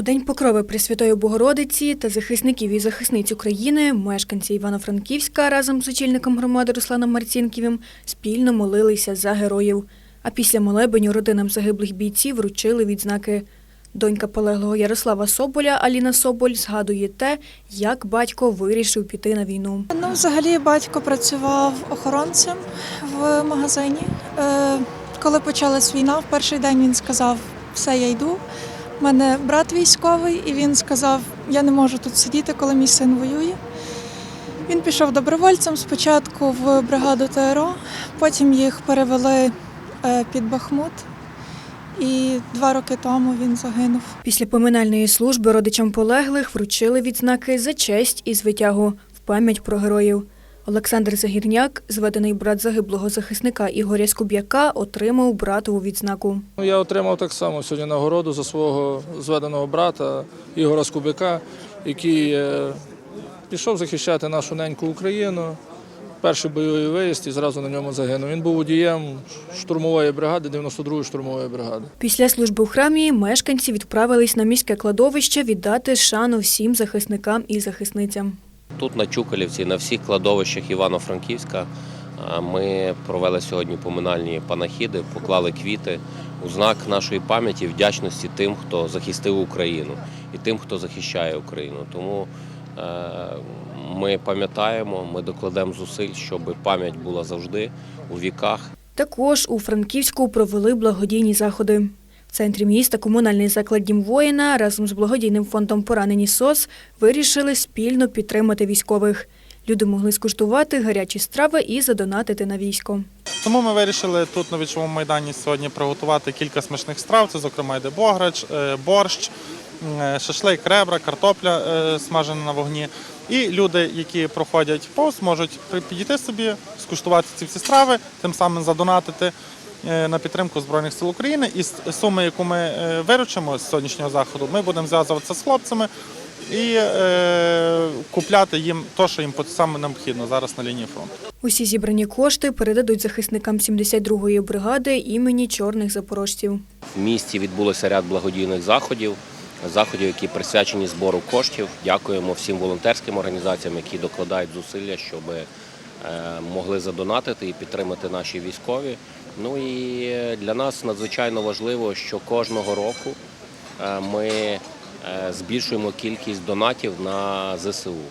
У День Покрови Пресвятої Богородиці та захисників і захисниць України мешканці Івано-Франківська разом з очільником громади Русланом Марцінківим спільно молилися за героїв. А після молебеню родинам загиблих бійців вручили відзнаки. Донька полеглого Ярослава Соболя Аліна Соболь згадує те, як батько вирішив піти на війну. Ну, взагалі, батько працював охоронцем в магазині. Е, коли почалась війна, в перший день він сказав: все, я йду. Мене брат військовий, і він сказав: Я не можу тут сидіти, коли мій син воює. Він пішов добровольцем спочатку в бригаду ТРО, потім їх перевели е, під Бахмут, і два роки тому він загинув. Після поминальної служби родичам полеглих вручили відзнаки за честь і звитягу в пам'ять про героїв. Олександр Загірняк, зведений брат загиблого захисника Ігоря Скуб'яка, отримав братову відзнаку. Ну, Я отримав так само сьогодні нагороду за свого зведеного брата Ігора Скубика, який е, пішов захищати нашу неньку Україну. Перший бойовий виїзд і зразу на ньому загинув. Він був водієм штурмової бригади, 92-ї штурмової бригади. Після служби в храмі мешканці відправились на міське кладовище віддати шану всім захисникам і захисницям. Тут на Чукалівці, на всіх кладовищах Івано-Франківська ми провели сьогодні поминальні панахіди, поклали квіти у знак нашої пам'яті, вдячності тим, хто захистив Україну і тим, хто захищає Україну. Тому е, ми пам'ятаємо, ми докладемо зусиль, щоб пам'ять була завжди у віках. Також у Франківську провели благодійні заходи. Центрі міста комунальний заклад «Дім воїна разом з благодійним фондом Поранені СОС вирішили спільно підтримати військових. Люди могли скуштувати гарячі страви і задонатити на військо. Тому ми вирішили тут на вічовому майдані сьогодні приготувати кілька смачних страв. Це, зокрема, йде бограч, е, борщ, е, шашлик, ребра, картопля е, смажена на вогні. І люди, які проходять повз, можуть підійти собі, скуштувати ці всі страви, тим самим задонатити на підтримку Збройних сил України. І суми, яку ми е, виручимо з сьогоднішнього заходу, ми будемо зв'язуватися з хлопцями і е, купляти їм те, що їм саме необхідно зараз на лінії фронту. Усі зібрані кошти передадуть захисникам 72-ї бригади імені чорних запорожців. В місті відбулося ряд благодійних заходів, заходів, які присвячені збору коштів. Дякуємо всім волонтерським організаціям, які докладають зусилля, щоб е, могли задонатити і підтримати наші військові. Ну і е, для нас надзвичайно важливо, що кожного року е, ми е, збільшуємо кількість донатів на ЗСУ.